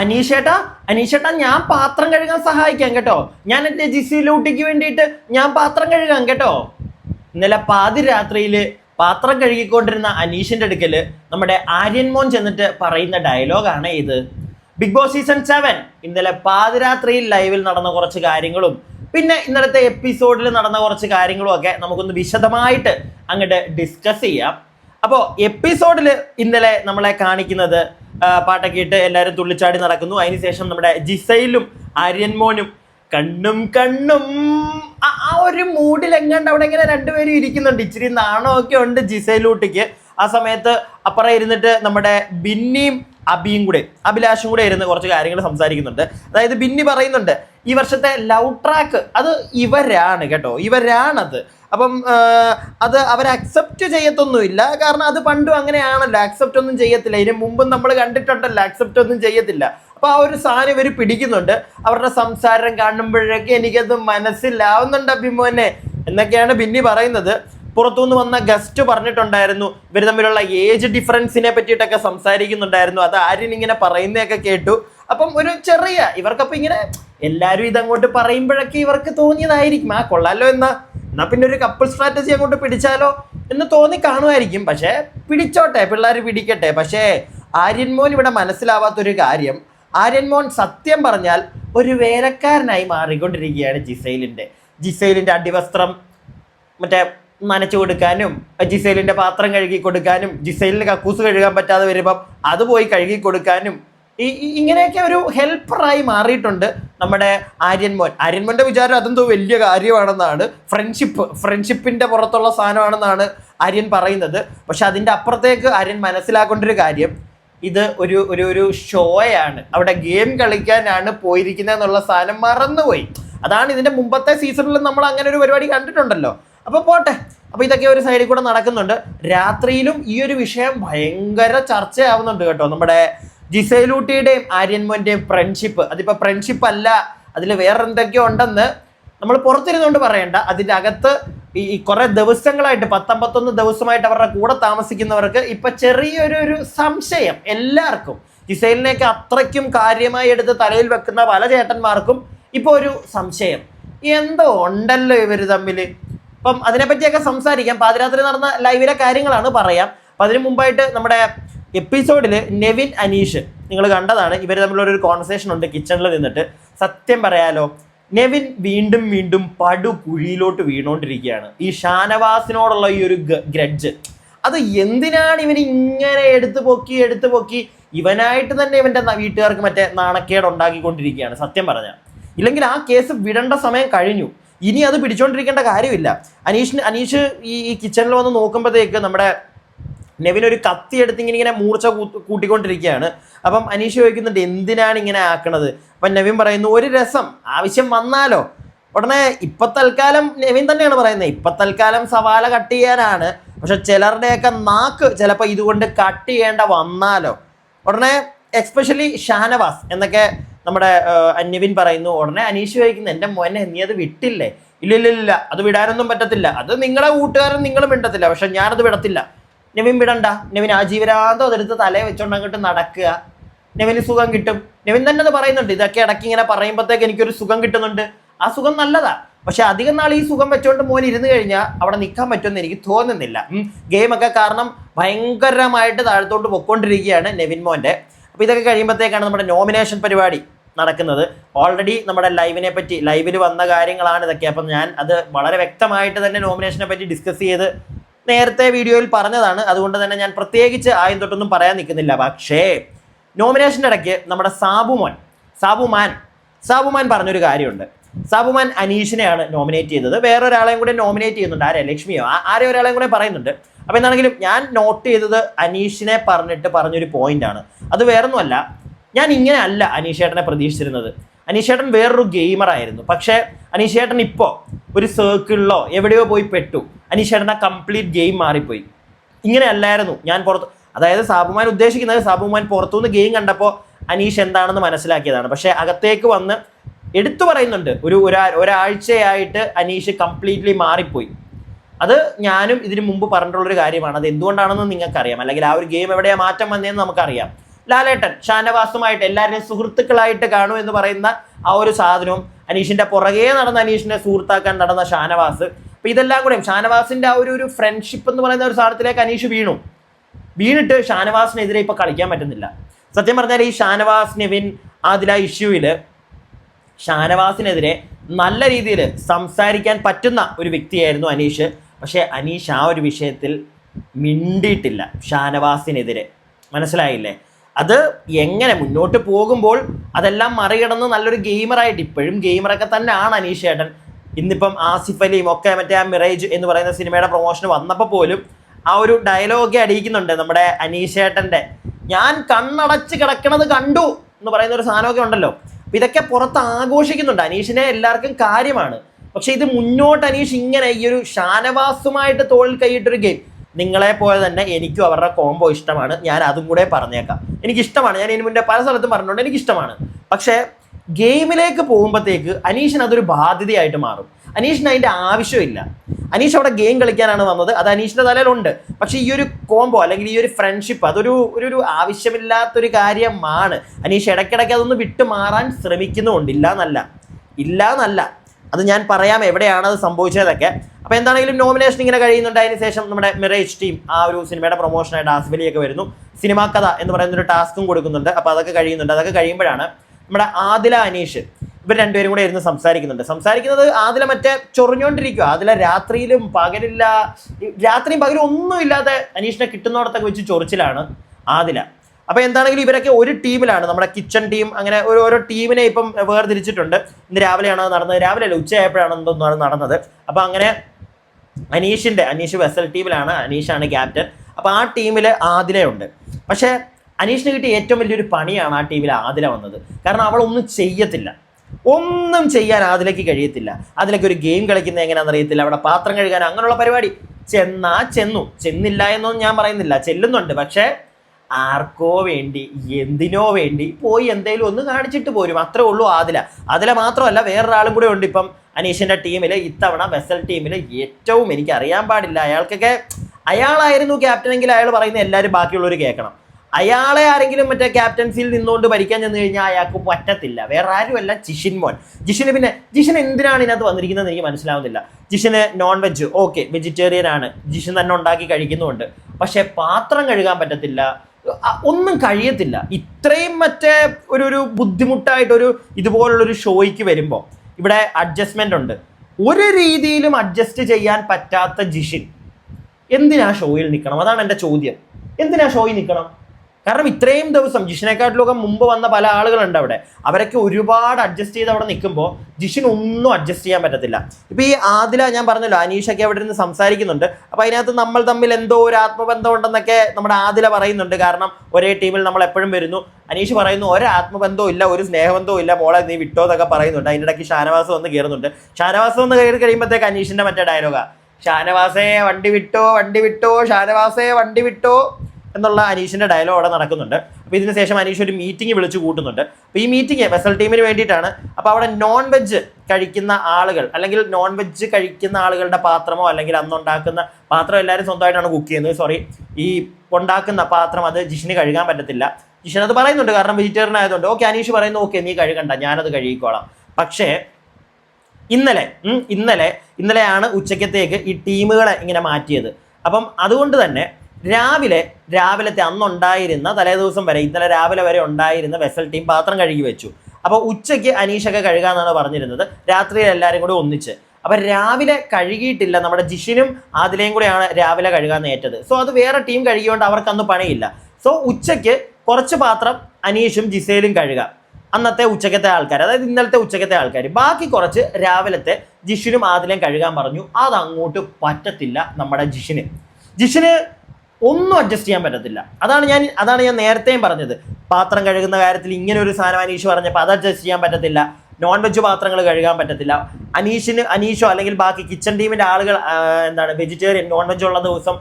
അനീഷേട്ടാ അനീഷേട്ടാ ഞാൻ പാത്രം കഴുകാൻ സഹായിക്കാം കേട്ടോ. ഞാൻ എന്റെ ജിസിയിലൂട്ടിക്ക് വേണ്ടിയിട്ട് ഞാൻ പാത്രം കഴുകാം കേട്ടോ. ഇന്നലെ പാതിരാത്രിയിൽ പാത്രം കഴുകിക്കൊണ്ടിരുന്ന അനീഷിന്റെ അടുക്കൽ നമ്മുടെ ആര്യൻ മോൻ ചെന്നിട്ട് പറയുന്ന ഡയലോഗാണ് ഇത്. Bigg Boss season seven. ഇന്നലെ പാതിരാത്രിയിൽ ലൈവിൽ നടന്ന കുറച്ച് കാര്യങ്ങളും പിന്നെ ഇന്നലത്തെ എപ്പിസോഡിൽ നടന്ന കുറച്ച് കാര്യങ്ങളും ഒക്കെ നമുക്കൊന്ന് വിശദമായിട്ട് അങ്ങോട്ട് ഡിസ്കസ് ചെയ്യാം. അപ്പോൾ എപ്പിസോഡിൽ ഇന്നലെ നമ്മളെ കാണിക്കുന്നത് പാട്ടൊക്കെ ഇട്ട് എല്ലാവരും തുള്ളിച്ചാടി നടക്കുന്നു. അതിനുശേഷം നമ്മുടെ ജിസയിലും ആര്യൻമോനും കണ്ണും കണ്ണും ആ ഒരു മൂഡിൽ എങ്ങാണ്ട് അവിടെ ഇങ്ങനെ രണ്ടുപേരും ഇരിക്കുന്നുണ്ട്. ഇച്ചിരി നാണമൊക്കെ ഉണ്ട് ജിസയിലൂട്ടിക്ക് ആ സമയത്ത് അപ്പുറം ഇരുന്നിട്ട് നമ്മുടെ ബിന്നിയും അബിയും കൂടെ അഭിലാഷും കൂടെ ഇരുന്ന് കുറച്ച് കാര്യങ്ങൾ സംസാരിക്കുന്നുണ്ട്. അതായത് ബിന്നി പറയുന്നുണ്ട് ഈ വർഷത്തെ ലവ് ട്രാക്ക് അത് ഇവരാണ് കേട്ടോ ഇവരാണത്. അപ്പം അത് അവർ അക്സെപ്റ്റ് ചെയ്യത്തൊന്നുമില്ല. കാരണം അത് പണ്ടും അങ്ങനെയാണല്ലോ. അക്സെപ്റ്റ് ഒന്നും ചെയ്യത്തില്ല. ഇതിന് മുമ്പും നമ്മൾ കണ്ടിട്ടുണ്ടല്ലോ. അക്സെപ്റ്റ് ഒന്നും ചെയ്യത്തില്ല. അപ്പൊ ആ ഒരു സാധനം ഇവർ പിടിക്കുന്നുണ്ട്. അവരുടെ സംസാരം കാണുമ്പോഴൊക്കെ എനിക്കത് മനസ്സിലാവുന്നുണ്ട് അഭിമോനെ. എന്നൊക്കെയാണ് ബിന്നി പറയുന്നത്. പുറത്തുനിന്ന് വന്ന ഗസ്റ്റ് പറഞ്ഞിട്ടുണ്ടായിരുന്നു. ഇവർ തമ്മിലുള്ള ഏജ് ഡിഫറൻസിനെ പറ്റിയിട്ടൊക്കെ സംസാരിക്കുന്നുണ്ടായിരുന്നു. അത് ആര്യൻ ഇങ്ങനെ പറയുന്നതൊക്കെ കേട്ടു. അപ്പം ഒരു ചെറിയ ഇവർക്കപ്പം ഇങ്ങനെ എല്ലാവരും ഇതങ്ങോട്ട് പറയുമ്പോഴൊക്കെ ഇവർക്ക് തോന്നിയതായിരിക്കും. ആ കൊള്ളാലോ എന്നാ. എന്നാ പിന്നെ ഒരു കപ്പിൾ സ്ട്രാറ്റജി അങ്ങോട്ട് പിടിച്ചാലോ എന്ന് തോന്നി കാണുമായിരിക്കും. പക്ഷേ പിടിച്ചോട്ടെ പിള്ളേർ പിടിക്കട്ടെ. പക്ഷേ ആര്യൻമോൻ ഇവിടെ മനസ്സിലാവാത്തൊരു കാര്യം. ആര്യൻമോൻ സത്യം പറഞ്ഞാൽ ഒരു വേലക്കാരനായി മാറിക്കൊണ്ടിരിക്കുകയാണ് ജിസൈലിന്റെ ജിസൈലിന്റെ അടിവസ്ത്രം മറ്റേ നനച്ചു കൊടുക്കാനും ജിസൈലിന്റെ പാത്രം കഴുകി കൊടുക്കാനും ജിസൈലിന് കക്കൂസ് കഴുകാൻ പറ്റാതെ വരുമ്പം അത് പോയി കഴുകി കൊടുക്കാനും ഈ ഇങ്ങനെയൊക്കെ ഒരു ഹെൽപ്പറായി മാറിയിട്ടുണ്ട് നമ്മുടെ ആര്യൻമോൻ ആര്യന്മോന്റെ വിചാരം അതെന്തോ വലിയ കാര്യമാണെന്നാണ്. ഫ്രണ്ട്ഷിപ്പ് ഫ്രണ്ട്ഷിപ്പിന്റെ പുറത്തുള്ള സാധനമാണെന്നാണ് ആര്യൻ പറയുന്നത്. പക്ഷെ അതിന്റെ അപ്പുറത്തേക്ക് ആര്യൻ മനസ്സിലാക്കേണ്ട ഒരു കാര്യം ഇത് ഒരു ഒരു ഒരു ഷോയാണ്. അവിടെ ഗെയിം കളിക്കാനാണ് പോയിരിക്കുന്നത് എന്നുള്ള സാധനം മറന്നുപോയി. അതാണ് ഇതിന്റെ മുമ്പത്തെ സീസണിൽ നമ്മൾ അങ്ങനെ ഒരു പരിപാടി കണ്ടിട്ടുണ്ടല്ലോ. അപ്പൊ പോട്ടെ. അപ്പൊ ഇതൊക്കെ ഒരു സൈഡിൽ കൂടെ നടക്കുന്നുണ്ട്. രാത്രിയിലും ഈ ഒരു വിഷയം ഭയങ്കര ചർച്ചയാവുന്നുണ്ട് കേട്ടോ. നമ്മുടെ ജിസൈലൂട്ടിയുടെയും ആര്യന്മോന്റെയും ഫ്രണ്ട്ഷിപ്പ് അതിപ്പോ ഫ്രണ്ട്ഷിപ്പ് അല്ല അതിൽ വേറെ എന്തൊക്കെയോ ഉണ്ടെന്ന് നമ്മൾ പുറത്തിരുന്നുകൊണ്ട് പറയണ്ട. അതിന്റെ അകത്ത് ഈ കുറേ കുറെ ദിവസങ്ങളായിട്ട് പത്തൊമ്പത്തൊന്ന് ദിവസമായിട്ട് അവരുടെ കൂടെ താമസിക്കുന്നവർക്ക് ഇപ്പൊ ചെറിയൊരു ഒരു സംശയം എല്ലാവർക്കും. ജിസൈലിനെയൊക്കെ അത്രയ്ക്കും കാര്യമായി എടുത്ത് തലയിൽ വെക്കുന്ന പല ചേട്ടന്മാർക്കും ഇപ്പൊ ഒരു സംശയം. എന്തോ ഉണ്ടല്ലോ ഇവർ തമ്മിൽ. അപ്പം അതിനെപ്പറ്റിയൊക്കെ സംസാരിക്കാം. പാതിരാത്രി നടന്ന ലൈവിലെ കാര്യങ്ങളാണ് പറയാം. അപ്പം അതിനു മുമ്പായിട്ട് നമ്മുടെ എപ്പിസോഡിൽ നെവിൻ അനീഷ് നിങ്ങൾ കണ്ടതാണ്. ഇവർ തമ്മിലുള്ള ഒരു കോൺവെർസേഷൻ ഉണ്ട് കിച്ചണിൽ നിന്നിട്ട്. സത്യം പറയാലോ നെവിൻ വീണ്ടും വീണ്ടും പടു കുഴിയിലോട്ട് വീണുകൊണ്ടിരിക്കുകയാണ് ഈ ഷാനവാസിനോടുള്ള ഈ ഒരു ഗ്രഡ്ജ്. അത് എന്തിനാണ് ഇവൻ ഇങ്ങനെ എടുത്തു പൊക്കി എടുത്തു പൊക്കി? ഇവനായിട്ട് തന്നെ ഇവന്റെ ന- വീട്ടുകാർക്ക് മറ്റേ നാണക്കേട് ഉണ്ടാക്കിക്കൊണ്ടിരിക്കുകയാണ് സത്യം പറഞ്ഞാൽ ഇല്ലെങ്കിൽ ആ കേസ് വിടേണ്ട സമയം കഴിഞ്ഞു. ഇനി അത് പിടിച്ചോണ്ടിരിക്കേണ്ട കാര്യമില്ല. അനീഷിന് അനീഷ് ഈ ഈ കിച്ചണിൽ വന്ന് നോക്കുമ്പോഴത്തേക്ക് നമ്മുടെ നെവിൻ ഒരു കത്തി എടുത്ത് ഇങ്ങനെ മൂർച്ച കൂട്ട് കൂട്ടിക്കൊണ്ടിരിക്കുകയാണ്. അപ്പം അനീഷ് ചോദിക്കുന്നുണ്ട് എന്തിനാണ് ഇങ്ങനെ ആക്കണത്? അപ്പം നെവിൻ പറയുന്നു ഒരു രസം ആവശ്യം വന്നാലോ? ഉടനെ ഇപ്പൊ തൽക്കാലം നെവിൻ തന്നെയാണ് പറയുന്നത്. ഇപ്പൊ തൽക്കാലം സവാല കട്ട് ചെയ്യാനാണ്. പക്ഷെ ചിലരുടെയൊക്കെ നാക്ക് ചിലപ്പോൾ ഇതുകൊണ്ട് കട്ട് ചെയ്യേണ്ട വന്നാലോ? ഉടനെ എക്സ്പെഷ്യലി ഷാനവാസ് എന്നൊക്കെ നമ്മുടെ അന്യവിൻ പറയുന്നു. ഉടനെ അനീഷ് ചോദിക്കുന്നു എന്റെ മോനെ നീ അത് വിട്ടില്ലേ? ഇല്ല ഇല്ല ഇല്ല അത് വിടാനൊന്നും പറ്റത്തില്ല. അത് നിങ്ങളെ കൂട്ടുകാരൻ നിങ്ങളും വിടത്തില്ല പക്ഷെ ഞാനത് വിടത്തില്ല. നെവിൻ വിടണ്ട. നെവിൻ ആജീവരാന്തം അതെടുത്ത് തലയെ വെച്ചോണ്ട് അങ്ങോട്ട് നടക്കുക. നെവിന് സുഖം കിട്ടും. നെവിൻ തന്നെ അത് പറയുന്നുണ്ട്. ഇതൊക്കെ ഇടയ്ക്ക് ഇങ്ങനെ പറയുമ്പോഴത്തേക്ക് എനിക്കൊരു സുഖം കിട്ടുന്നുണ്ട്. ആ സുഖം നല്ലതാ. പക്ഷെ അധികം നാൾ ഈ സുഖം വെച്ചോണ്ട് മോൻ ഇരുന്ന് കഴിഞ്ഞാൽ അവിടെ നിൽക്കാൻ പറ്റുമെന്ന് എനിക്ക് തോന്നുന്നില്ല. ഗെയിമൊക്കെ കാരണം ഭയങ്കരമായിട്ട് താഴത്തോട്ട് പൊക്കോണ്ടിരിക്കുകയാണ് നെവിൻ മോന്റെ. അപ്പോൾ ഇതൊക്കെ കഴിയുമ്പോഴത്തേക്കാണ് നമ്മുടെ നോമിനേഷൻ പരിപാടി നടക്കുന്നത്. ഓൾറെഡി നമ്മുടെ ലൈവിനെ പറ്റി ലൈവിൽ വന്ന കാര്യങ്ങളാണ് ഇതൊക്കെ. അപ്പം ഞാൻ അത് വളരെ വ്യക്തമായിട്ട് തന്നെ നോമിനേഷനെ പറ്റി ഡിസ്കസ് ചെയ്ത് നേരത്തെ വീഡിയോയിൽ പറഞ്ഞതാണ്. അതുകൊണ്ട് തന്നെ ഞാൻ പ്രത്യേകിച്ച് ആയും തൊട്ടൊന്നും പറയാൻ നിൽക്കുന്നില്ല. പക്ഷേ നോമിനേഷന്റെ ഇടയ്ക്ക് നമ്മുടെ സാബുമോൻ സാബുമാൻ സാബുമാൻ പറഞ്ഞൊരു കാര്യമുണ്ട്. സാബുമാൻ അനീഷിനെയാണ് നോമിനേറ്റ് ചെയ്തത്. വേറെ ഒരാളെയും കൂടെ നോമിനേറ്റ് ചെയ്യുന്നുണ്ട്. ആരെ? ലക്ഷ്മിയോ? ആരെ ഒരാളെയും കൂടെ പറയുന്നുണ്ട്. അപ്പോൾ എന്താണെങ്കിലും ഞാൻ നോട്ട് ചെയ്തത് അനീഷിനെ പറഞ്ഞിട്ട് പറഞ്ഞൊരു പോയിന്റ് ആണ്. അത് വേറൊന്നുമല്ല ഞാൻ ഇങ്ങനെ അല്ല അനീഷേട്ടനെ പ്രതീക്ഷിച്ചിരുന്നത്. അനീഷേട്ടൻ വേറൊരു ഗെയിമറായിരുന്നു പക്ഷേ അനീഷേട്ടൻ ഇപ്പോൾ ഒരു സർക്കിളിലോ എവിടെയോ പോയി പെട്ടു. അനീഷേട്ടൻ ആ കംപ്ലീറ്റ് ഗെയിം മാറിപ്പോയി. ഇങ്ങനെ അല്ലായിരുന്നു. ഞാൻ പുറത്ത് അതായത് സാബുമാൻ ഉദ്ദേശിക്കുന്നത് സാബുമാൻ പുറത്തുനിന്ന് ഗെയിം കണ്ടപ്പോൾ അനീഷ് എന്താണെന്ന് മനസ്സിലാക്കിയതാണ്. പക്ഷേ അകത്തേക്ക് വന്ന് എടുത്തു പറയുന്നുണ്ട്. ഒരു ഒരാ ഒരാഴ്ചയായിട്ട് അനീഷ് കംപ്ലീറ്റ്ലി മാറിപ്പോയി. അത് ഞാനും ഇതിനു മുമ്പ് പറഞ്ഞിട്ടുള്ളൊരു കാര്യമാണ്. അത് എന്തുകൊണ്ടാണെന്ന് നിങ്ങൾക്കറിയാം. അല്ലെങ്കിൽ ആ ഒരു ഗെയിം എവിടെയാ മാറ്റം വന്നതെന്ന് നമുക്കറിയാം. ലാലേട്ടൻ ഷാനവാസുമായിട്ട് എല്ലാവരെയും സുഹൃത്തുക്കളായിട്ട് കാണും എന്ന് പറയുന്ന ആ ഒരു സാധനവും അനീഷിന്റെ പുറകെ നടന്ന അനീഷിനെ സുഹൃത്താക്കാൻ നടന്ന ഷാനവാസ് അപ്പൊ ഇതെല്ലാം കൂടെ ഷാനവാസിന്റെ ആ ഒരു ഒരു ഫ്രണ്ട്ഷിപ്പ് എന്ന് പറയുന്ന ഒരു സാധനത്തിലേക്ക് അനീഷ് വീണു. വീണിട്ട് ഷാനവാസിനെതിരെ ഇപ്പൊ കളിക്കാൻ പറ്റുന്നില്ല. സത്യം പറഞ്ഞാൽ ഈ ഷാനവാസ് നെവിൻ ആദില ഇഷ്യൂവിൽ ഷാനവാസിനെതിരെ നല്ല രീതിയിൽ സംസാരിക്കാൻ പറ്റുന്ന ഒരു വ്യക്തിയായിരുന്നു അനീഷ്. പക്ഷേ അനീഷ് ആ ഒരു വിഷയത്തിൽ മിണ്ടിയിട്ടില്ല ഷാനവാസിനെതിരെ. മനസ്സിലായില്ലേ? അത് എങ്ങനെ മുന്നോട്ട് പോകുമ്പോൾ അതെല്ലാം മറികടന്ന് നല്ലൊരു ഗെയിമറായിട്ട് ഇപ്പോഴും ഗെയിമറൊക്കെ തന്നെയാണ് അനീഷ് ഏട്ടൻ. ഇന്നിപ്പം ആസിഫ് അലിയും ഒക്കെ മറ്റേ ആ മിറേജ് എന്ന് പറയുന്ന സിനിമയുടെ പ്രൊമോഷൻ വന്നപ്പോൾ പോലും ആ ഒരു ഡയലോഗൊക്കെ അടിയിക്കുന്നുണ്ട് നമ്മുടെ അനീഷേട്ടന്റെ ഞാൻ കണ്ണടച്ച് കിടക്കണത് കണ്ടു എന്ന് പറയുന്ന ഒരു സാധനമൊക്കെ ഉണ്ടല്ലോ. അപ്പം ഇതൊക്കെ പുറത്ത് ആഘോഷിക്കുന്നുണ്ട്. അനീഷിനെ എല്ലാവർക്കും കാര്യമാണ്. പക്ഷെ ഇത് മുന്നോട്ട് അനീഷ് ഇങ്ങനെ ഈ ഒരു ഷാനവാസുമായിട്ട് തോളിൽ കൈയിട്ടൊരു ഗെയിം നിങ്ങളെ പോലെ തന്നെ എനിക്കും അവരുടെ കോംബോ ഇഷ്ടമാണ്. ഞാൻ അതും കൂടെ പറഞ്ഞേക്കാം. എനിക്കിഷ്ടമാണ്. ഞാൻ ഇതിന് മുന്നേ പല സ്ഥലത്തും പറഞ്ഞിട്ടുണ്ട്. എനിക്കിഷ്ടമാണ്. പക്ഷേ ഗെയിമിലേക്ക് പോകുമ്പോഴത്തേക്ക് അനീഷിന് അതൊരു ബാധ്യതയായിട്ട് മാറും. അനീഷിന് അതിന്റെ ആവശ്യമില്ല. അനീഷ് അവിടെ ഗെയിം കളിക്കാനാണ് വന്നത്. അത് അനീഷിന്റെ തലയിലുണ്ട്. പക്ഷേ ഈ ഒരു കോംബോ അല്ലെങ്കിൽ ഈ ഒരു ഫ്രണ്ട്ഷിപ്പ് അതൊരു ഒരു ഒരു ആവശ്യമില്ലാത്തൊരു കാര്യമാണ്. അനീഷ് ഇടയ്ക്കിടയ്ക്ക് അതൊന്ന് വിട്ടു മാറാൻ ശ്രമിക്കുന്നുമുണ്ട് ഇല്ല എന്നല്ല. ഇല്ല എന്നല്ല. അത് ഞാൻ പറയാം എവിടെയാണ് അത് സംഭവിച്ചതൊക്കെ അപ്പോൾ എന്താണെങ്കിലും നോമിനേഷൻ ഇങ്ങനെ കഴിയുന്നുണ്ട്. അതിന് ശേഷം നമ്മുടെ മിറേജ് ടീം ആ ഒരു സിനിമയുടെ പ്രൊമോഷനായിട്ട് ആസ്വലിയൊക്കെ വരുന്നു. സിനിമാ കഥ എന്ന് പറയുന്ന ഒരു ടാസ്കും കൊടുക്കുന്നുണ്ട്. അപ്പോൾ അതൊക്കെ കഴിയുന്നുണ്ട്. അതൊക്കെ കഴിയുമ്പോഴാണ് നമ്മുടെ ആദില അനീഷ് ഇവർ രണ്ടുപേരും കൂടെ ഇരുന്ന് സംസാരിക്കുന്നുണ്ട്. സംസാരിക്കുന്നത് ആദില മറ്റേ ചൊറിഞ്ഞോണ്ടിരിക്കുക ആദില രാത്രിയിലും പകലില്ല. രാത്രിയും പകലും ഒന്നും ഇല്ലാതെ അനീഷിനെ കിട്ടുന്നിടത്തൊക്കെ വെച്ച് ചൊറിച്ചിലാണ് ആദില. അപ്പൊ എന്താണെങ്കിലും ഇവരൊക്കെ ഒരു ടീമിലാണ്. നമ്മുടെ കിച്ചൺ ടീം അങ്ങനെ ഒരു ഓരോ ടീമിനെ ഇപ്പം വേർതിരിച്ചിട്ടുണ്ട്. ഇന്ന് രാവിലെയാണ് നടന്നത്. രാവിലെ അല്ല ഉച്ചയായപ്പോഴാണ് എന്തോന്നാണ് നടന്നത്. അപ്പൊ അങ്ങനെ അനീഷിന്റെ അനീഷ് വെസൽ ടീമിലാണ്. അനീഷാണ് ക്യാപ്റ്റൻ. അപ്പൊ ആ ടീമിൽ ആദിലയുണ്ട്. പക്ഷേ അനീഷിന് കിട്ടിയ ഏറ്റവും വലിയൊരു പണിയാണ് ആ ടീമിൽ ആദില വന്നത്. കാരണം അവൾ ഒന്നും ചെയ്യത്തില്ല. ഒന്നും ചെയ്യാൻ ആദിലയ്ക്ക് കഴിയത്തില്ല. അതിലേക്ക് ഒരു ഗെയിം കളിക്കുന്നത് എങ്ങനെയാണെന്ന് അറിയത്തില്ല. അവിടെ പാത്രം കഴുകാൻ അങ്ങനെയുള്ള പരിപാടി. ചെന്നാ ചെന്നു. ചെന്നില്ല എന്നൊന്നും ഞാൻ പറയുന്നില്ല. ചെല്ലുന്നുണ്ട്. പക്ഷേ ആർക്കോ വേണ്ടി എന്തിനോ വേണ്ടി പോയി എന്തേലും ഒന്ന് കാണിച്ചിട്ട് പോരും. അത്രേ ഉള്ളൂ ആദില. അതില മാത്രമല്ല വേറൊരാളും കൂടെ ഉണ്ട് ഇപ്പം അനീഷിന്റെ ടീമിൽ. ഇത്തവണ വെസൽ ടീമിൽ ഏറ്റവും എനിക്ക് അറിയാൻ പാടില്ല. അയാൾക്കൊക്കെ അയാളായിരുന്നു ക്യാപ്റ്റനെങ്കിൽ അയാൾ പറയുന്ന എല്ലാവരും ബാക്കിയുള്ളവർ കേൾക്കണം. അയാളെ ആരെങ്കിലും മറ്റേ ക്യാപ്റ്റൻസിയിൽ നിന്നുകൊണ്ട് ഭരിക്കാൻ ചെന്ന് കഴിഞ്ഞാൽ അയാൾക്ക് പറ്റത്തില്ല. വേറെ ആരുമല്ല ജിഷിൻ മോൻ. ജിഷിന് പിന്നെ ജിഷിൻ എന്തിനാണ് ഇതിനകത്ത് വന്നിരിക്കുന്നത് എനിക്ക് മനസ്സിലാവുന്നില്ല. ജിഷിന് നോൺ വെജ് ഓക്കെ വെജിറ്റേറിയൻ ആണ്. ജിഷിൻ തന്നെ ഉണ്ടാക്കി കഴിക്കുന്നുണ്ട് പക്ഷെ പാത്രം കഴുകാൻ പറ്റത്തില്ല. ഒന്നും കഴിയത്തില്ല. ഇത്രയും മറ്റേ ഒരു ഒരു ബുദ്ധിമുട്ടായിട്ടൊരു ഇതുപോലുള്ളൊരു ഷോയ്ക്ക് വരുമ്പോൾ ഇവിടെ അഡ്ജസ്റ്റ്മെന്റ് ഉണ്ട്. ഒരു രീതിയിലും അഡ്ജസ്റ്റ് ചെയ്യാൻ പറ്റാത്ത ജിഷിൻ. എന്തിനാ ഷോയിൽ നിൽക്കണം? അതാണ് എന്റെ ചോദ്യം. എന്തിനാ ഷോയിൽ നിൽക്കണം? കാരണം ഇത്രയും ദിവസം ജിഷിനെക്കാട്ടിലൊക്കെ മുമ്പ് വന്ന പല ആളുകളുണ്ട് അവിടെ. അവരൊക്കെ ഒരുപാട് അഡ്ജസ്റ്റ് ചെയ്ത് അവിടെ നിൽക്കുമ്പോൾ ജിഷിന് ഒന്നും അഡ്ജസ്റ്റ് ചെയ്യാൻ പറ്റത്തില്ല. ഇപ്പോൾ ഈ ആദില ഞാൻ പറഞ്ഞല്ലോ അനീഷൊക്കെ അവിടെ ഇരുന്ന് സംസാരിക്കുന്നുണ്ട്. അപ്പോൾ അതിനകത്ത് നമ്മൾ തമ്മിൽ എന്തോ ഒരു ആത്മബന്ധം ഉണ്ടെന്നൊക്കെ നമ്മുടെ ആദില പറയുന്നുണ്ട്. കാരണം ഒരേ ടീമിൽ നമ്മൾ എപ്പോഴും വരുന്നു. അനീഷ് പറയുന്നു ഒരു ആത്മബന്ധവും ഇല്ല ഒരു സ്നേഹബന്ധവും ഇല്ല. മോളെ നീ വിട്ടോ എന്നൊക്കെ പറയുന്നുണ്ട്. അതിന്റെ ഇടയ്ക്ക് ഷാനവാസ് വന്ന് കയറുന്നുണ്ട്. ഷാനവാസ് വന്ന് കയറി കഴിയുമ്പോഴത്തേക്ക് അനീഷിന്റെ മറ്റേ ഡയലോഗാ ഷാനവാസേ വണ്ടി വിട്ടോ വണ്ടി വിട്ടോ ഷാനവാസേ വണ്ടി വിട്ടോ. എന്നുള്ള അനീഷിന്റെ ഡയലോഗ് അവിടെ നടക്കുന്നുണ്ട്. അപ്പോൾ ഇതിന് ശേഷം അനീഷ് ഒരു മീറ്റിംഗ് വിളിച്ചു കൂട്ടുന്നുണ്ട്. അപ്പോൾ ഈ മീറ്റിംഗ് വെസൽ ടീമിന് വേണ്ടിയിട്ടാണ്. അപ്പോൾ അവിടെ നോൺ വെജ് കഴിക്കുന്ന ആളുകൾ അല്ലെങ്കിൽ നോൺ വെജ് കഴിക്കുന്ന ആളുകളുടെ പാത്രമോ അല്ലെങ്കിൽ അന്നുണ്ടാക്കുന്ന പാത്രം എല്ലാവരും സ്വന്തമായിട്ടാണ് കുക്ക് ചെയ്യുന്നത്. സോറി ഈ ഉണ്ടാക്കുന്ന പാത്രം അത് ജിഷിന് കഴുകാൻ പറ്റത്തില്ല. ജിഷൻ അത് പറയുന്നുണ്ട് കാരണം വെജിറ്റേറിയൻ ആയതുകൊണ്ട്. ഓക്കെ അനീഷ് പറയുന്നു ഓക്കെ നീ കഴുകണ്ട ഞാനത് കഴുകിക്കോളാം. പക്ഷേ ഇന്നലെ ഇന്നലെ ഇന്നലെയാണ് ഉച്ചക്കത്തേക്ക് ഈ ടീമുകളെ ഇങ്ങനെ മാറ്റിയത്. അപ്പം അതുകൊണ്ട് തന്നെ രാവിലെ രാവിലത്തെ അന്നുണ്ടായിരുന്ന തലേദിവസം വരെ ഇന്നലെ രാവിലെ വരെ ഉണ്ടായിരുന്ന വെസൽ ടീം പാത്രം കഴുകി വെച്ചു. അപ്പോൾ ഉച്ചയ്ക്ക് അനീഷൊക്കെ കഴുകാന്നാണ് പറഞ്ഞിരുന്നത്. രാത്രിയിൽ എല്ലാവരും കൂടി ഒന്നിച്ച്. അപ്പം രാവിലെ കഴുകിയിട്ടില്ല നമ്മുടെ ജിഷിനും ആദിലയും കൂടെയാണ് രാവിലെ കഴുകാൻ ഏറ്റത്. സോ അത് വേറെ ടീം കഴുകിയോണ്ട് അവർക്കന്ന് പണിയില്ല. സോ ഉച്ചയ്ക്ക് കുറച്ച് പാത്രം അനീഷും ജിസേലും കഴുകാം. അന്നത്തെ ഉച്ചക്കത്തെ ആൾക്കാർ അതായത് ഇന്നലത്തെ ഉച്ചക്കത്തെ ആൾക്കാർ ബാക്കി കുറച്ച് രാവിലത്തെ ജിഷിനും ആദിലയും കഴുകാൻ പറഞ്ഞു. അത് അങ്ങോട്ട് പറ്റത്തില്ല നമ്മുടെ ജിഷിന്. ജിഷിന് ഒന്നും അഡ്ജസ്റ്റ് ചെയ്യാൻ പറ്റത്തില്ല. അതാണ് ഞാൻ അതാണ് ഞാൻ നേരത്തെയും പറഞ്ഞത്. പാത്രം കഴുകുന്ന കാര്യത്തിൽ ഇങ്ങനെ ഒരു സാധനം അനീഷ് പറഞ്ഞപ്പോൾ അത് അഡ്ജസ്റ്റ് ചെയ്യാൻ പറ്റത്തില്ല. നോൺ വെജ് പാത്രങ്ങൾ കഴുകാൻ പറ്റത്തില്ല. അനീഷിന് അനീഷോ അല്ലെങ്കിൽ ബാക്കി കിച്ചൺ ടീമിന്റെ ആളുകൾ എന്താണ് വെജിറ്റേറിയൻ നോൺ വെജ് ഉള്ള ദിവസം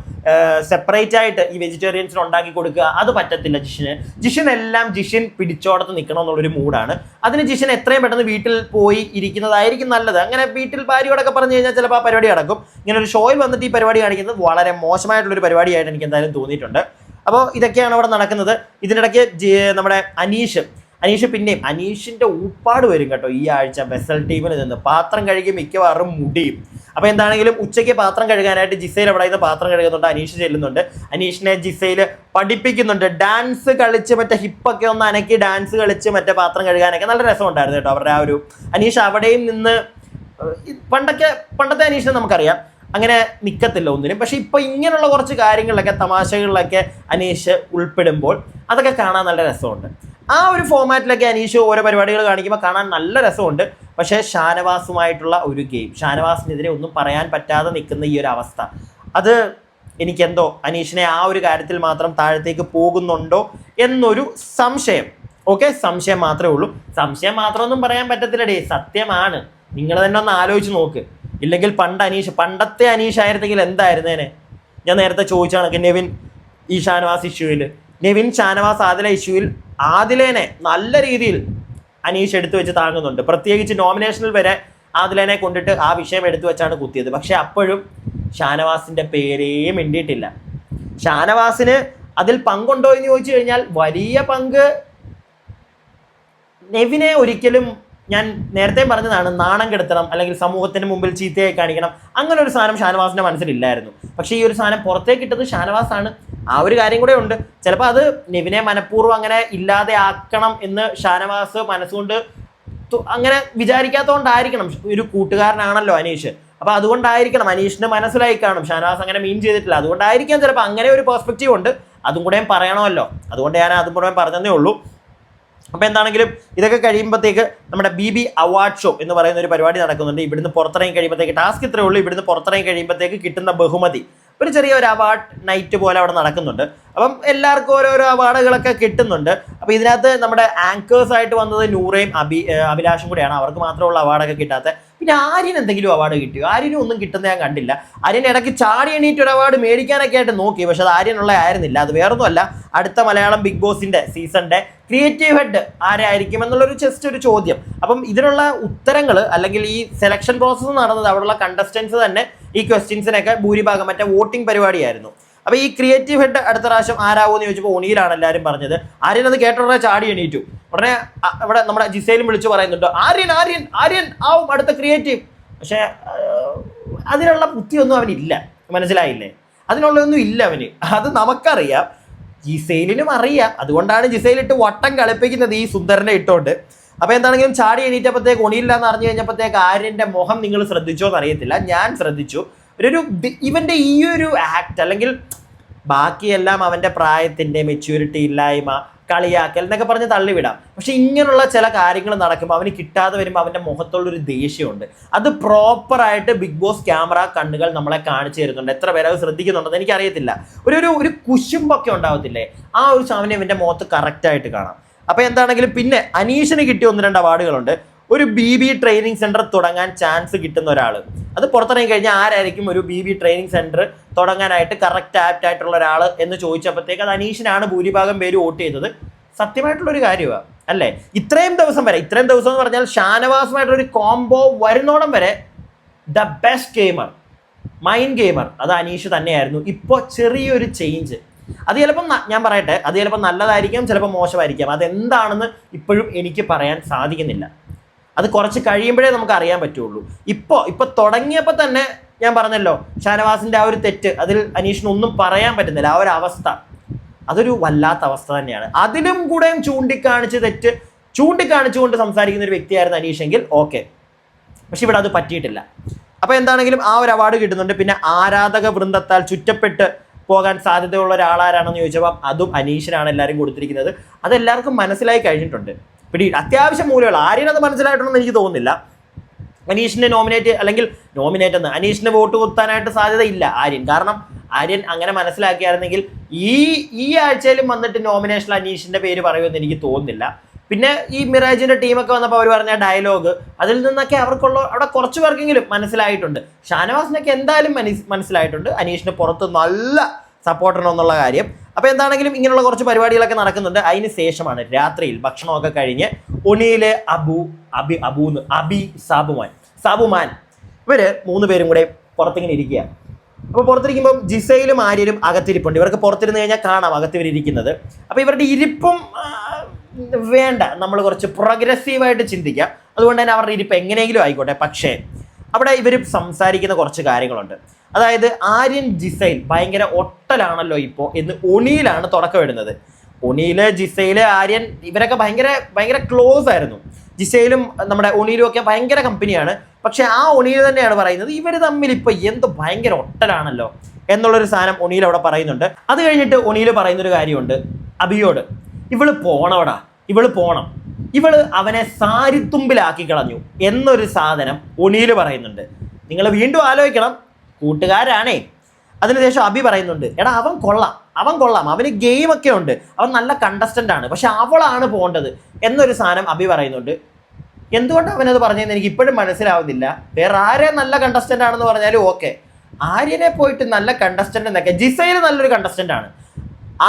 സെപ്പറേറ്റ് ആയിട്ട് ഈ വെജിറ്റേറിയൻസിന് ഉണ്ടാക്കി കൊടുക്കുക. അത് പറ്റത്തില്ല ജിഷിന്. ജിഷിൻ എല്ലാം ജിഷിൻ പിടിച്ചോടത്ത് നിൽക്കണം എന്നുള്ളൊരു മൂഡാണ്. അതിന് ജിഷിൻ എത്രയും പെട്ടെന്ന് വീട്ടിൽ പോയി ഇരിക്കുന്നതായിരിക്കും നല്ലത്. അങ്ങനെ വീട്ടിൽ ഭാര്യയോടൊക്കെ പറഞ്ഞു കഴിഞ്ഞാൽ ചിലപ്പോൾ ആ പരിപാടി നടക്കും. ഇങ്ങനെ ഒരു ഷോയിൽ വന്നിട്ട് ഈ പരിപാടി കാണിക്കുന്നത് വളരെ മോശമായിട്ടുള്ളൊരു പരിപാടിയായിട്ട് എനിക്ക് എന്തായാലും തോന്നിയിട്ടുണ്ട്. അപ്പോൾ ഇതൊക്കെയാണ് അവിടെ നടക്കുന്നത്. ഇതിനിടയ്ക്ക് നമ്മുടെ അനീഷ് അനീഷ് പിന്നെയും അനീഷിന്റെ ഊപ്പാട് വരും കേട്ടോ ഈ ആഴ്ച വെസൽ ടീമിൽ നിന്ന്. പാത്രം കഴുകി മിക്കവാറും മുടിയും. അപ്പൊ എന്താണെങ്കിലും ഉച്ചയ്ക്ക് പാത്രം കഴുകാനായിട്ട് ജിസയിൽ അവിടെ നിന്ന് പാത്രം കഴുകുന്നുണ്ട്. അനീഷ് ചെല്ലുന്നുണ്ട്. അനീഷിനെ ജിസയിൽ പഠിപ്പിക്കുന്നുണ്ട്. ഡാൻസ് കളിച്ച് മറ്റേ ഹിപ്പൊക്കെ ഒന്ന് അനക്കി ഡാൻസ് കളിച്ച് മറ്റേ പാത്രം കഴുകാനൊക്കെ നല്ല രസമുണ്ടായിരുന്നു കേട്ടോ അവരുടെ ആ ഒരു അനീഷ് അവിടെയും നിന്ന് പണ്ടൊക്കെ പണ്ടത്തെ അനീഷിനെ നമുക്കറിയാം. അങ്ങനെ നിൽക്കത്തില്ല ഒന്നിനും. പക്ഷെ ഇപ്പൊ ഇങ്ങനെയുള്ള കുറച്ച് കാര്യങ്ങളിലൊക്കെ തമാശകളിലൊക്കെ അനീഷ് ഉൾപ്പെടുമ്പോൾ അതൊക്കെ കാണാൻ നല്ല രസമുണ്ട്. ആ ഒരു ഫോമാറ്റിലൊക്കെ അനീഷ് ഓരോ പരിപാടികൾ കാണിക്കുമ്പോൾ കാണാൻ നല്ല രസമുണ്ട്. പക്ഷേ ഷാനവാസുമായിട്ടുള്ള ഒരു ഗെയിം ഷാനവാസിനെതിരെ ഒന്നും പറയാൻ പറ്റാതെ നിൽക്കുന്ന ഈ ഒരു അവസ്ഥ. അത് എനിക്കെന്തോ അനീഷിനെ ആ ഒരു കാര്യത്തിൽ മാത്രം താഴത്തേക്ക് പോകുന്നുണ്ടോ എന്നൊരു സംശയം. ഓക്കെ സംശയം മാത്രമേ ഉള്ളൂ. സംശയം മാത്രമൊന്നും പറയാൻ പറ്റത്തില്ല ഡേ സത്യമാണ്. നിങ്ങൾ തന്നെ ഒന്ന് ആലോചിച്ച് നോക്ക്. ഇല്ലെങ്കിൽ പണ്ട് അനീഷ് പണ്ടത്തെ അനീഷ് ആയിരുന്നെങ്കിൽ എന്തായിരുന്നേനെ? ഞാൻ നേരത്തെ ചോദിച്ചാണ് നെവിൻ ഈ ഷാനവാസ് ഇഷ്യൂവിൽ നെവിൻ ഷാനവാസ് ആദില ഇഷ്യൂവിൽ ആദിലേനെ നല്ല രീതിയിൽ അനീഷ് എടുത്തു വെച്ച് താങ്ങുന്നുണ്ട്. പ്രത്യേകിച്ച് നോമിനേഷനിൽ വരെ ആദിലേനെ കൊണ്ടിട്ട് ആ വിഷയം എടുത്തു വെച്ചാണ് കുത്തിയത്. പക്ഷെ അപ്പോഴും ഷാനവാസിന്റെ പേരേ മിണ്ടിയിട്ടില്ല. ഷാനവാസിന് അതിൽ പങ്കുണ്ടോ എന്ന് ചോദിച്ചു കഴിഞ്ഞാൽ വലിയ പങ്ക് നെവിനെ ഒരിക്കലും ഞാൻ നേരത്തെ പറഞ്ഞതാണ് നാണം കെടുത്തണം അല്ലെങ്കിൽ സമൂഹത്തിന് മുമ്പിൽ ചീത്തയായി കാണിക്കണം. അങ്ങനെ ഒരു സാധനം ഷാനവാസിന്റെ മനസ്സിലില്ലായിരുന്നു. പക്ഷേ ഈ ഒരു സാധനം പുറത്തേക്ക് ഇട്ടത് ഷാനവാസാണ്. ആ ഒരു കാര്യം കൂടെ ഉണ്ട്. ചിലപ്പോൾ അത് നെവിനെ മനഃപൂർവം അങ്ങനെ ഇല്ലാതെ ആക്കണം എന്ന് ഷാനവാസ് മനസ്സുകൊണ്ട് അങ്ങനെ വിചാരിക്കാത്തതുകൊണ്ടായിരിക്കണം ഒരു കൂട്ടുകാരനാണല്ലോ അനീഷ്. അപ്പോൾ അതുകൊണ്ടായിരിക്കണം അനീഷിന് മനസ്സിലായി കാണും. ഷാനവാസ് അങ്ങനെ മീൻ ചെയ്തിട്ടില്ല. അതുകൊണ്ടായിരിക്കാം ചിലപ്പോൾ അങ്ങനെ ഒരു പെർസ്പെക്റ്റീവ് ഉണ്ട്. അതും കൂടെയും പറയണമല്ലോ. അതുകൊണ്ട് ഞാൻ അതും കൂടെ പറഞ്ഞതേ ഉള്ളൂ. അപ്പോൾ എന്താണെങ്കിലും ഇതൊക്കെ കഴിയുമ്പോഴത്തേക്ക് നമ്മുടെ ബി ബി അവാർഡ് ഷോ എന്ന് പറയുന്ന ഒരു പരിപാടി നടക്കുന്നുണ്ട്. ഇവിടുന്ന് പുറത്തിറങ്ങി കഴിയുമ്പോഴത്തേക്ക് ടാസ്ക് ഇത്രയേ ഉള്ളൂ. ഇവിടുന്ന് പുറത്തിറങ്ങി കഴിയുമ്പോഴത്തേക്ക് കിട്ടുന്ന ബഹുമതി. ഒരു ചെറിയ ഒരു അവാർഡ് നൈറ്റ് പോലെ അവിടെ നടക്കുന്നുണ്ട്. അപ്പം എല്ലാവർക്കും ഓരോരോ അവാർഡുകളൊക്കെ കിട്ടുന്നുണ്ട്. അപ്പോൾ ഇതിനകത്ത് നമ്മുടെ ആങ്കേഴ്സ് ആയിട്ട് വന്നത് നൂറയും അഭി അഭിലാഷും കൂടിയാണ്. അവർക്ക് മാത്രമുള്ള അവാർഡൊക്കെ കിട്ടാത്ത പിന്നെ ആര്യന് എന്തെങ്കിലും അവാർഡ് കിട്ടിയോ? ആര്യനും ഒന്നും കിട്ടുന്ന ഞാൻ കണ്ടില്ല. ആര്യൻ ഇടയ്ക്ക് ചാടി എണീറ്റ് ഒരു അവാർഡ് മേടിക്കാനൊക്കെ ആയിട്ട് നോക്കി. പക്ഷെ അത് ആര്യനുള്ള ആയിരുന്നില്ല. അത് വേറൊന്നുമല്ല. അടുത്ത മലയാളം ബിഗ് ബോസിന്റെ സീസണിന്റെ ക്രിയേറ്റീവ് ഹെഡ് ആരായിരിക്കും എന്നുള്ളൊരു ജസ്റ്റ് ഒരു ചോദ്യം. അപ്പം ഇതിനുള്ള ഉത്തരങ്ങൾ അല്ലെങ്കിൽ ഈ സെലക്ഷൻ പ്രോസസ്സ് നടന്നത് അവിടെയുള്ള കണ്ടസ്റ്റൻസ് തന്നെ ഈ ക്വസ്റ്റ്യൻസിനൊക്കെ ഭൂരിഭാഗം മറ്റേ വോട്ടിംഗ് പരിപാടിയായിരുന്നു. അപ്പൊ ഈ ക്രിയേറ്റീവ് ഹെഡ് അടുത്ത പ്രാവശ്യം ആരാവൂന്ന് ചോദിച്ചപ്പോൾ ഒണിയിലാണ് എല്ലാവരും പറഞ്ഞത്. ആര്യൻ അത് കേട്ട ഉടനെ ചാടി എണീറ്റു. ഉടനെ ഇവിടെ നമ്മുടെ ജിസയിലും വിളിച്ചു പറയുന്നുണ്ട് ആര്യൻ ആര്യൻ ആര്യൻ ആവും അടുത്ത ക്രിയേറ്റീവ് പക്ഷെ അതിനുള്ള ബുദ്ധിയൊന്നും അവനില്ല. മനസ്സിലായില്ലേ? അതിനുള്ളതൊന്നും ഇല്ല അവന്. അത് നമുക്കറിയാം. ജിസൈലിനും അറിയാം. അതുകൊണ്ടാണ് ജിസൈലിട്ട് വട്ടം കളിപ്പിക്കുന്നത് ഈ സുന്ദരനെ ഇട്ടോണ്ട്. അപ്പൊ എന്താണെങ്കിലും ചാടി എണീറ്റപ്പോഴത്തേക്ക് ഒണിയില്ല എന്ന് അറിഞ്ഞു കഴിഞ്ഞപ്പോഴത്തേക്ക് ആര്യന്റെ മുഖം നിങ്ങൾ ശ്രദ്ധിച്ചോ എന്നറിയത്തില്ല ഞാൻ ശ്രദ്ധിച്ചു. ഒരു ഇവന്റെ ഈ ഒരു ആക്ട് അല്ലെങ്കിൽ ബാക്കിയെല്ലാം അവന്റെ പ്രായത്തിന്റെ മെച്യൂരിറ്റി ഇല്ലായ്മ കളിയാക്കൽ എന്നൊക്കെ പറഞ്ഞ് തള്ളിവിടാം. പക്ഷെ ഇങ്ങനെയുള്ള ചില കാര്യങ്ങൾ നടക്കുമ്പോൾ അവന് കിട്ടാതെ വരുമ്പോൾ അവന്റെ മുഖത്തുള്ളൊരു ദേഷ്യമുണ്ട്. അത് പ്രോപ്പറായിട്ട് ബിഗ് ബോസ് ക്യാമറ കണ്ണുകൾ നമ്മളെ കാണിച്ചു തരുന്നുണ്ട്. എത്ര പേര് അത് ശ്രദ്ധിക്കുന്നുണ്ടെന്ന് എനിക്കറിയത്തില്ല. ഒരു ഒരു ഒരു കുശുമ്പൊക്കെ ഉണ്ടാവത്തില്ലേ? ആ ഒരു സാധനം ഇവന്റെ മുഖത്ത് കറക്റ്റായിട്ട് കാണാം. അപ്പൊ എന്താണെങ്കിലും പിന്നെ അനീഷിന് കിട്ടിയ ഒന്ന് രണ്ട് അവാർഡുകളുണ്ട് ഒരു ബി ബി ട്രെയിനിങ് സെന്റർ തുടങ്ങാൻ ചാൻസ് കിട്ടുന്ന ഒരാൾ അത് പുറത്തിറങ്ങി കഴിഞ്ഞാൽ ആരായിരിക്കും ഒരു ബി ബി ട്രെയിനിങ് സെന്റർ തുടങ്ങാനായിട്ട് കറക്റ്റ് ആപ്റ്റ് ആയിട്ടുള്ള ഒരാൾ എന്ന് ചോദിച്ചപ്പോഴത്തേക്ക് അത് അനീഷിനാണ് ഭൂരിഭാഗം പേര് വോട്ട് ചെയ്തത്. സത്യമായിട്ടുള്ള ഒരു കാര്യമാണ് അല്ലേ? ഇത്രയും ദിവസം വരെ ഇത്രയും ദിവസം എന്ന് പറഞ്ഞാൽ ഷാനവാസുമായിട്ടുള്ള ഒരു കോംബോ വരുന്നോടം വരെ the best gamer mind gamer അത് അനീഷ് തന്നെയായിരുന്നു. ഇപ്പോൾ ചെറിയൊരു ചേഞ്ച് അത് ചിലപ്പം ഞാൻ പറയട്ടെ അത് ചിലപ്പോൾ നല്ലതായിരിക്കാം ചിലപ്പോൾ മോശമായിരിക്കാം. അതെന്താണെന്ന് ഇപ്പോഴും എനിക്ക് പറയാൻ സാധിക്കുന്നില്ല. അത് കുറച്ച് കഴിയുമ്പോഴേ നമുക്ക് അറിയാൻ പറ്റുള്ളൂ. ഇപ്പോൾ ഇപ്പോൾ തുടങ്ങിയപ്പോൾ തന്നെ ഞാൻ പറഞ്ഞല്ലോ ഷാനവാസിന്റെ ആ ഒരു തെറ്റ് അതിൽ അനീഷിന് ഒന്നും പറയാൻ പറ്റുന്നില്ല. ആ ഒരു അവസ്ഥ. അതൊരു വല്ലാത്ത അവസ്ഥ തന്നെയാണ്. അതിലും കൂടെയും ചൂണ്ടിക്കാണിച്ച് തെറ്റ് ചൂണ്ടിക്കാണിച്ചുകൊണ്ട് സംസാരിക്കുന്ന ഒരു വ്യക്തിയായിരുന്നു അനീഷെങ്കിൽ ഓക്കെ. പക്ഷെ ഇവിടെ അത് പറ്റിയിട്ടില്ല. അപ്പോൾ എന്താണെങ്കിലും ആ ഒരു അവാർഡ് കിട്ടുന്നുണ്ട്. പിന്നെ ആരാധക വൃന്ദത്താൽ ചുറ്റപ്പെട്ട് പോകാൻ സാധ്യതയുള്ള ഒരാളാരാണെന്ന് ചോദിച്ചപ്പോൾ അതും അനീഷിനാണ് എല്ലാവരും കൊടുത്തിരിക്കുന്നത്. അതെല്ലാവർക്കും മനസ്സിലായി കഴിഞ്ഞിട്ടുണ്ട്. പിടി അത്യാവശ്യം മൂലകൾ ആര്യൻ അത് മനസ്സിലായിട്ടുണ്ടെന്ന് എനിക്ക് തോന്നുന്നില്ല. അനീഷിനെ നോമിനേറ്റ് അല്ലെങ്കിൽ നോമിനേറ്റ് എന്ന് അനീഷിന് വോട്ട് കുത്താനായിട്ട് സാധ്യതയില്ല ആര്യൻ. കാരണം ആര്യൻ അങ്ങനെ മനസ്സിലാക്കിയായിരുന്നെങ്കിൽ ഈ ഈ ആഴ്ചയിലും വന്നിട്ട് നോമിനേഷനിൽ അനീഷിന്റെ പേര് പറയുമെന്ന് എനിക്ക് തോന്നുന്നില്ല. പിന്നെ ഈ മിറാജിന്റെ ടീമൊക്കെ വന്നപ്പോൾ അവർ പറഞ്ഞ ഡയലോഗ് അതിൽ നിന്നൊക്കെ അവർക്കുള്ള അവിടെ കുറച്ച് പേർക്കെങ്കിലും മനസ്സിലായിട്ടുണ്ട്. ഷാനവാസിനൊക്കെ എന്തായാലും മനസ് മനസ്സിലായിട്ടുണ്ട്. അനീഷിന് പുറത്ത് നല്ല സപ്പോർട്ടണമെന്നുള്ള കാര്യം. അപ്പോൾ എന്താണെങ്കിലും ഇങ്ങനെയുള്ള കുറച്ച് പരിപാടികളൊക്കെ നടക്കുന്നുണ്ട്. അതിന് ശേഷമാണ് രാത്രിയിൽ ഭക്ഷണമൊക്കെ കഴിഞ്ഞ് ഒണിയിലെ അബു അബി അബൂന്ന് അബി സാബുമാൻ. സാബുമാൻ. ഇവർ മൂന്ന് പേരും കൂടെ പുറത്തിങ്ങനെ ഇരിക്കുക. അപ്പോൾ പുറത്തിരിക്കുമ്പോൾ ജിസയിലും ആര്യരും അകത്തിരിപ്പുണ്ട്. ഇവർക്ക് പുറത്തിരുന്ന് കഴിഞ്ഞാൽ കാണാം അകത്ത് ഇവരിക്കുന്നത് അപ്പോൾ ഇവരുടെ ഇരിപ്പും വേണ്ട. നമ്മൾ കുറച്ച് പ്രോഗ്രസീവായിട്ട് ചിന്തിക്കാം. അതുകൊണ്ട് തന്നെ അവരുടെ ഇരിപ്പ് എങ്ങനെയെങ്കിലും ആയിക്കോട്ടെ. പക്ഷേ അവിടെ ഇവർ സംസാരിക്കുന്ന കുറച്ച് കാര്യങ്ങളുണ്ട്. അതായത് ആര്യൻ ജിസൈൽ ഭയങ്കര ഒട്ടലാണല്ലോ ഇപ്പോൾ എന്ന് ഒണിയിലാണ് തുടക്കം ഇടുന്നത്. ഒണിയിൽ ജിസയിൽ ആര്യൻ ഇവരൊക്കെ ഭയങ്കര ഭയങ്കര ക്ലോസ് ആയിരുന്നു. ജിസയിലും നമ്മുടെ ഒണിയിലും ഒക്കെ ഭയങ്കര കമ്പനിയാണ് പക്ഷെ ആ ഒണിയിൽ തന്നെയാണ് പറയുന്നത് ഇവർ തമ്മിൽ ഇപ്പൊ എന്ത് ഭയങ്കര ഒട്ടലാണല്ലോ എന്നുള്ളൊരു സാധനം ഒണിയിൽ അവിടെ പറയുന്നുണ്ട്. അത് കഴിഞ്ഞിട്ട് ഒണിയിൽ പറയുന്നൊരു കാര്യമുണ്ട്. അബിയോട് ഇവൾ പോണവടാ ഇവൾ പോണം. ഇവൾ അവനെ സാരിത്തുമ്പിലാക്കി കളഞ്ഞു എന്നൊരു സാധനം ഒണിയിൽ പറയുന്നുണ്ട്. നിങ്ങൾ വീണ്ടും ആലോചിക്കണം കൂട്ടുകാരാണേ. അതിനുശേഷം അബി പറയുന്നുണ്ട് എടാ അവൻ കൊള്ളാം അവൻ കൊള്ളാം അവന് ഗെയിമൊക്കെ ഉണ്ട് അവൻ നല്ല കണ്ടസ്റ്റന്റ് ആണ് പക്ഷെ അവളാണ് പോകേണ്ടത് എന്നൊരു സാധനം അബി പറയുന്നുണ്ട്. എന്തുകൊണ്ട് അവനത് പറഞ്ഞതെന്ന് എനിക്ക് ഇപ്പോഴും മനസ്സിലാവുന്നില്ല. വേറെ ആരെ നല്ല കണ്ടസ്റ്റന്റ് ആണെന്ന് പറഞ്ഞാലും ഓക്കെ ആര്യനെ പോയിട്ട് നല്ല കണ്ടസ്റ്റന്റ് എന്നൊക്കെ ജിസൈൽ നല്ലൊരു കണ്ടസ്റ്റന്റ് ആണ്.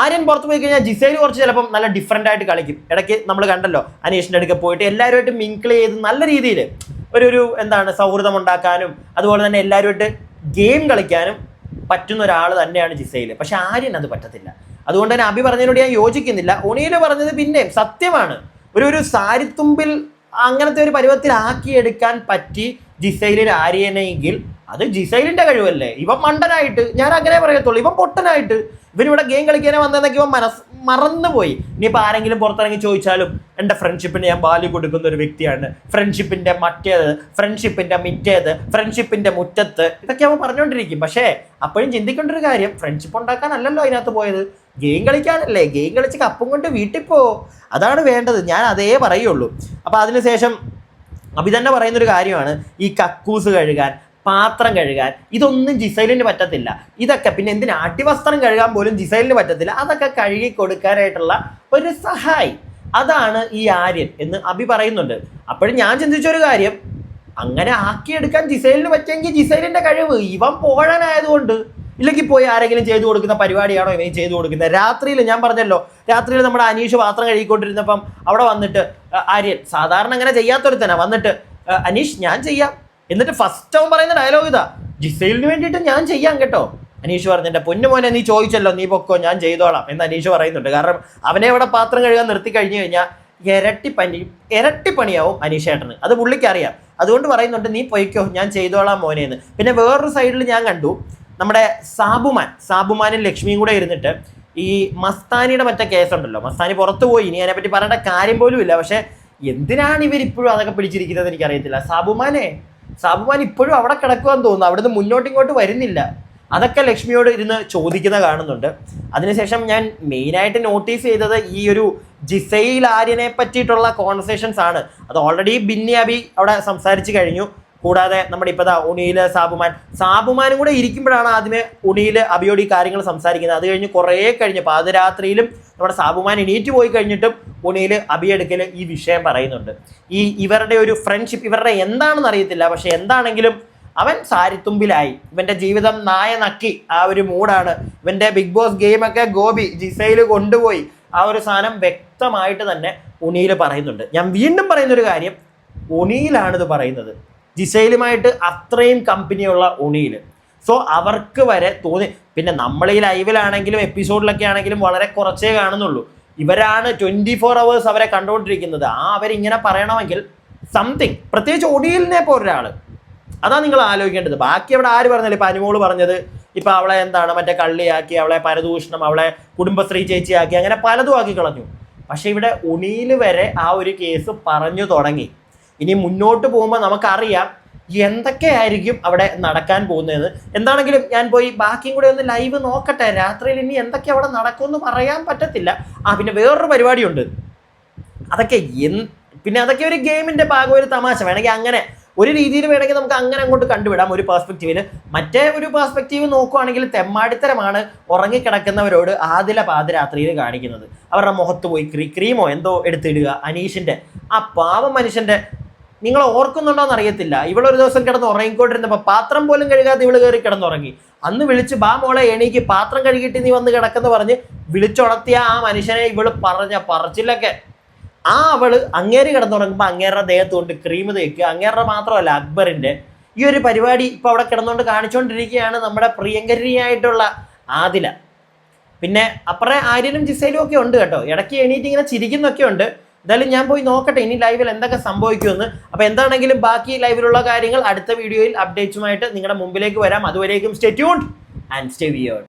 ആര്യൻ പുറത്ത് പോയി കഴിഞ്ഞാൽ ജിസൈൽ കുറച്ച് ചിലപ്പം നല്ല ഡിഫറെന്റ് ആയിട്ട് കളിക്കും. ഇടയ്ക്ക് നമ്മൾ കണ്ടല്ലോ അനീഷിന്റെ അടുക്ക പോയിട്ട് എല്ലാവരുമായിട്ട് മിങ്കിൾ ചെയ്ത് നല്ല രീതിയിൽ ഒരു ഒരു എന്താണ് സൗഹൃദം ഉണ്ടാക്കാനും അതുപോലെ തന്നെ എല്ലാവരുമായിട്ട് ഗെയിം കളിക്കാനും പറ്റുന്ന ഒരാൾ തന്നെയാണ് ജിസയിൽ പക്ഷെ ആര്യൻ അത് പറ്റത്തില്ല. അതുകൊണ്ട് തന്നെ അഭി പറഞ്ഞതിനോട് ഞാൻ യോജിക്കുന്നില്ല. ഒണിയിൽ പറഞ്ഞത് പിന്നെയും സത്യമാണ്. ഒരു ഒരു സാരിത്തുമ്പിൽ അങ്ങനത്തെ ഒരു പരുവത്തിലാക്കിയെടുക്കാൻ പറ്റി ജിസൈലിൽ ആര്യനെങ്കിൽ അത് ജിസൈലിന്റെ കഴിവല്ലേ? ഇവൻ മണ്ടനായിട്ട് ഞാൻ അങ്ങനെ പറയത്തുള്ളൂ. ഇവൻ പൊട്ടനായിട്ട്. ഇവൻ ഇവിടെ ഗെയിം കളിക്കാനെ വന്നതെന്നൊക്കെ ഇവൻ മനസ് മറന്നുപോയി. ഇനിയിപ്പോൾ ആരെങ്കിലും പുറത്തിറങ്ങി ചോദിച്ചാലും എന്റെ ഫ്രണ്ട്ഷിപ്പിന് ഞാൻ വാല്യൂ കൊടുക്കുന്ന ഒരു വ്യക്തിയാണ്. ഫ്രണ്ട്ഷിപ്പിന്റെ മറ്റേത് ഫ്രണ്ട്ഷിപ്പിന്റെ മിറ്റേത് ഫ്രണ്ട്ഷിപ്പിന്റെ മുറ്റത്ത്. ഇതൊക്കെ അവൻ പറഞ്ഞുകൊണ്ടിരിക്കും പക്ഷേ അപ്പോഴും ചിന്തിക്കേണ്ട ഒരു കാര്യം ഫ്രണ്ട്ഷിപ്പ് ഉണ്ടാക്കാനല്ലല്ലോ അതിനകത്ത് പോയത്. ഗെയിം കളിക്കാനല്ലേ? ഗെയിം കളിച്ച് കപ്പും കൊണ്ട് വീട്ടിൽ പോ അതാണ് വേണ്ടത്. ഞാൻ അതേ പറയുള്ളൂ. അപ്പോൾ അതിനുശേഷം അഭി തന്നെ പറയുന്നൊരു കാര്യമാണ് ഈ കക്കൂസ് കഴുകാൻ. പാത്രം കഴുകാൻ. ഇതൊന്നും ജിസൈലിന് പറ്റത്തില്ല. ഇതൊക്കെ പിന്നെ എന്തിനാ? അടിവസ്ത്രം കഴുകാൻ പോലും ജിസൈലിന് പറ്റത്തില്ല. അതൊക്കെ കഴുകി കൊടുക്കാനായിട്ടുള്ള ഒരു സഹായി. അതാണ് ഈ ആര്യൻ എന്ന് അഭി പറയുന്നുണ്ട്. അപ്പോഴും ഞാൻ ചിന്തിച്ചൊരു കാര്യം. അങ്ങനെ ആക്കിയെടുക്കാൻ ജിസൈലിന് പറ്റിയെങ്കിൽ ജിസൈലിന്റെ കഴിവ് ഇവൻ പോഴനായതുകൊണ്ട് ഇല്ലെങ്കിൽ പോയി ആരെങ്കിലും ചെയ്തു കൊടുക്കുന്ന പരിപാടിയാണോ ഇവൻ ചെയ്തു കൊടുക്കുന്നത്? രാത്രിയിൽ ഞാൻ പറഞ്ഞല്ലോ രാത്രിയിൽ നമ്മുടെ അനീഷ് പാത്രം കഴുകിക്കൊണ്ടിരുന്നപ്പം അവിടെ വന്നിട്ട് ആര്യൻ സാധാരണ അങ്ങനെ ചെയ്യാത്തൊരുത്തനാ. വന്നിട്ട് അനീഷ് ഞാൻ ചെയ്യാം. എന്നിട്ട് ഫസ്റ്റ് അവൻ പറയുന്ന ഡയലോഗ് ഇതാ. ജിസൈലിന് വേണ്ടിയിട്ട് ഞാൻ ചെയ്യാം കേട്ടോ. അനീഷ് പറഞ്ഞിട്ട് പൊന്നു മോനെ നീ ചോദിച്ചല്ലോ നീ പൊക്കോ ഞാൻ ചെയ്തോളാം എന്ന് അനീഷ് പറയുന്നുണ്ട്. കാരണം അവനെ ഇവിടെ പാത്രം കഴുകാൻ നിർത്തി കഴിഞ്ഞു കഴിഞ്ഞാൽ ഇരട്ടി പനി ഇരട്ടി പണിയാവും അനീഷ് അനീഷേട്ടന്. അത് പുള്ളിക്ക് അറിയാം. അതുകൊണ്ട് പറയുന്നുണ്ട് നീ പൊയ്ക്കോ ഞാൻ ചെയ്തോളാം മോനേന്ന് പിന്നെ വേറൊരു സൈഡിൽ ഞാൻ കണ്ടു നമ്മുടെ സാബുമാൻ സാബുമാനും ലക്ഷ്മിയും കൂടെ ഇരുന്നിട്ട് ഈ മസ്താനിയുടെ മറ്റേ കേസുണ്ടല്ലോ മസ്താനി പുറത്തു പോയി ഇനി അതിനെപ്പറ്റി പറയേണ്ട കാര്യം പോലും ഇല്ല പക്ഷെ എന്തിനാണ് ഇവരിപ്പോഴും അതൊക്കെ പിടിച്ചിരിക്കുന്നത് എനിക്കറിയത്തില്ല. സാബുമാനെ സാബുമാൻ ഇപ്പോഴും അവിടെ കിടക്കുവാന്ന് തോന്നുന്നു. അവിടുന്ന് മുന്നോട്ട് ഇങ്ങോട്ട് വരുന്നില്ല. അതൊക്കെ ലക്ഷ്മിയോട് ഇരുന്ന് ചോദിക്കുന്ന കാണുന്നുണ്ട്. അതിനുശേഷം ഞാൻ മെയിനായിട്ട് നോട്ടീസ് ചെയ്തത് ഈ ഒരു ജിസൈൽ ആര്യനെ പറ്റിയിട്ടുള്ള കോൺവെർസേഷൻസ് ആണ്. അത് ഓൾറെഡി ബിന്നി അബി അവിടെ സംസാരിച്ചു കഴിഞ്ഞു. കൂടാതെ നമ്മുടെ ഇപ്പോൾ ദാ ഉണിയിൽ സാബുമാൻ. സാബുമാനും കൂടെ ഇരിക്കുമ്പോഴാണ് ആദ്യമേ ഉണിയിൽ അബിയോട് ഈ കാര്യങ്ങൾ സംസാരിക്കുന്നത്. അത് കഴിഞ്ഞ് കുറേ കഴിഞ്ഞ് പാതിരാത്രിയിലും നമ്മുടെ സാബുമാൻ എണീറ്റ് പോയി കഴിഞ്ഞിട്ടും ഉണിയിൽ അബിയെടുക്കൽ ഈ വിഷയം പറയുന്നുണ്ട്. ഈ ഇവരുടെ ഒരു ഫ്രണ്ട്ഷിപ്പ് ഇവരുടെ എന്താണെന്ന് അറിയത്തില്ല. പക്ഷെ എന്താണെങ്കിലും അവൻ സാരിത്തുമ്പിലായി. ഇവന്റെ ജീവിതം നായ നക്കി. ആ ഒരു മൂഡാണ്. ഇവന്റെ ബിഗ് ബോസ് ഗെയിമൊക്കെ ഗോപി ജിസയിൽ കൊണ്ടുപോയി. ആ ഒരു സാധനം വ്യക്തമായിട്ട് തന്നെ ഉണിയിൽ പറയുന്നുണ്ട്. ഞാൻ വീണ്ടും പറയുന്നൊരു കാര്യം ഉണിയിലാണിത് പറയുന്നത്. ജിസൈലുമായിട്ട് അത്രയും കമ്പനിയുള്ള ഉണിയിൽ സോ അവർക്ക് വരെ തോന്നി. പിന്നെ നമ്മൾ ഈ ലൈവിലാണെങ്കിലും എപ്പിസോഡിലൊക്കെ ആണെങ്കിലും വളരെ കുറച്ചേ കാണുന്നുള്ളൂ. ഇവരാണ് ട്വന്റി ഫോർ അവേഴ്സ് അവരെ കണ്ടുകൊണ്ടിരിക്കുന്നത്. ആ അവരിങ്ങനെ പറയണമെങ്കിൽ സംതിങ് പ്രത്യേകിച്ച് ഒടിയലിനെ പോലെ ഒരാൾ അതാ നിങ്ങൾ ആലോചിക്കേണ്ടത്. ബാക്കി അവിടെ ആര് പറഞ്ഞാലും ഇപ്പം അനുമോൾ പറഞ്ഞത് ഇപ്പം അവളെ എന്താണ് മറ്റേ കള്ളിയാക്കി അവളെ പരദൂഷണം അവളെ കുടുംബശ്രീ ചേച്ചിയാക്കി അങ്ങനെ പലതും ആക്കി കളഞ്ഞു. പക്ഷേ ഇവിടെ ഉണിയിൽ വരെ ആ ഒരു കേസ് പറഞ്ഞു തുടങ്ങി. ഇനി മുന്നോട്ട് പോകുമ്പോൾ നമുക്കറിയാം എന്തൊക്കെയായിരിക്കും അവിടെ നടക്കാൻ പോകുന്നത്. എന്താണെങ്കിലും ഞാൻ പോയി ബാക്കിയും കൂടെ ഒന്ന് ലൈവ് നോക്കട്ടെ. രാത്രിയിൽ ഇനി എന്തൊക്കെ അവിടെ നടക്കുമെന്ന് പറയാൻ പറ്റത്തില്ല. ആ പിന്നെ വേറൊരു പരിപാടിയുണ്ട്. അതൊക്കെ എൻ പിന്നെ അതൊക്കെ ഒരു ഗെയിമിന്റെ ഭാഗം ഒരു തമാശ. വേണമെങ്കിൽ അങ്ങനെ ഒരു രീതിയിൽ വേണമെങ്കിൽ നമുക്ക് അങ്ങനെ അങ്ങോട്ട് കണ്ടുവിടാം ഒരു പെർസ്പെക്റ്റീവിൽ മറ്റേ ഒരു പെർസ്പെക്റ്റീവ് നോക്കുവാണെങ്കിൽ തെമ്മാടിത്തരമാണ് ഉറങ്ങിക്കിടക്കുന്നവരോട് ആദില പാതിരാത്രിയിൽ കാണിക്കുന്നത്. അവരുടെ മുഖത്ത് പോയി ക്രീ ക്രീമോ എന്തോ എടുത്തിടുക. അനീഷിന്റെ ആ പാവം മനുഷ്യന്റെ നിങ്ങൾ ഓർക്കുന്നുണ്ടോന്ന് അറിയത്തില്ല. ഇവളൊരു ദിവസം കിടന്ന് ഉറങ്ങിക്കൊണ്ടിരുന്നപ്പോൾ പാത്രം പോലും കഴുകാതെ ഇവൾ കയറി കിടന്നുറങ്ങി. അന്ന് വിളിച്ച് ബാ മോളെ എണീക്ക് പാത്രം കഴുകിയിട്ട് നീ വന്ന് കിടക്കെന്ന് പറഞ്ഞ് വിളിച്ചുണർത്തിയ ആ മനുഷ്യനെ ഇവൾ പറഞ്ഞ പറച്ചിലൊക്കെ. ആ അവൾ അങ്ങേര് കിടന്നുറങ്ങുമ്പോൾ അങ്ങേരുടെ ദേഹത്ത് കൊണ്ട് ക്രീം തേക്കുക അങ്ങേരുടെ മാത്രമല്ല അക്ബറിന്റെ ഈ ഒരു പരിപാടി ഇപ്പോൾ അവിടെ കിടന്നുകൊണ്ട് കാണിച്ചുകൊണ്ടിരിക്കുകയാണ് നമ്മുടെ പ്രിയങ്കരിയായിട്ടുള്ള ആദില. പിന്നെ അപ്പറേ ആര്യനും ജിസയിലും ഒക്കെ ഉണ്ട് കേട്ടോ. ഇടയ്ക്ക് എണീറ്റ് ഇങ്ങനെ ചിരിക്കുന്നൊക്കെ ഉണ്ട്. എന്തായാലും ഞാൻ പോയി നോക്കട്ടെ. ഇനി ലൈവിൽ എന്തൊക്കെ സംഭവിക്കുമെന്ന്. അപ്പോൾ എന്താണെങ്കിലും ബാക്കി ലൈവിലുള്ള കാര്യങ്ങൾ അടുത്ത വീഡിയോയിൽ അപ്ഡേറ്റ്സുമായിട്ട് നിങ്ങളുടെ മുമ്പിലേക്ക് വരാം. അതുവരേക്കും stay tuned and stay weird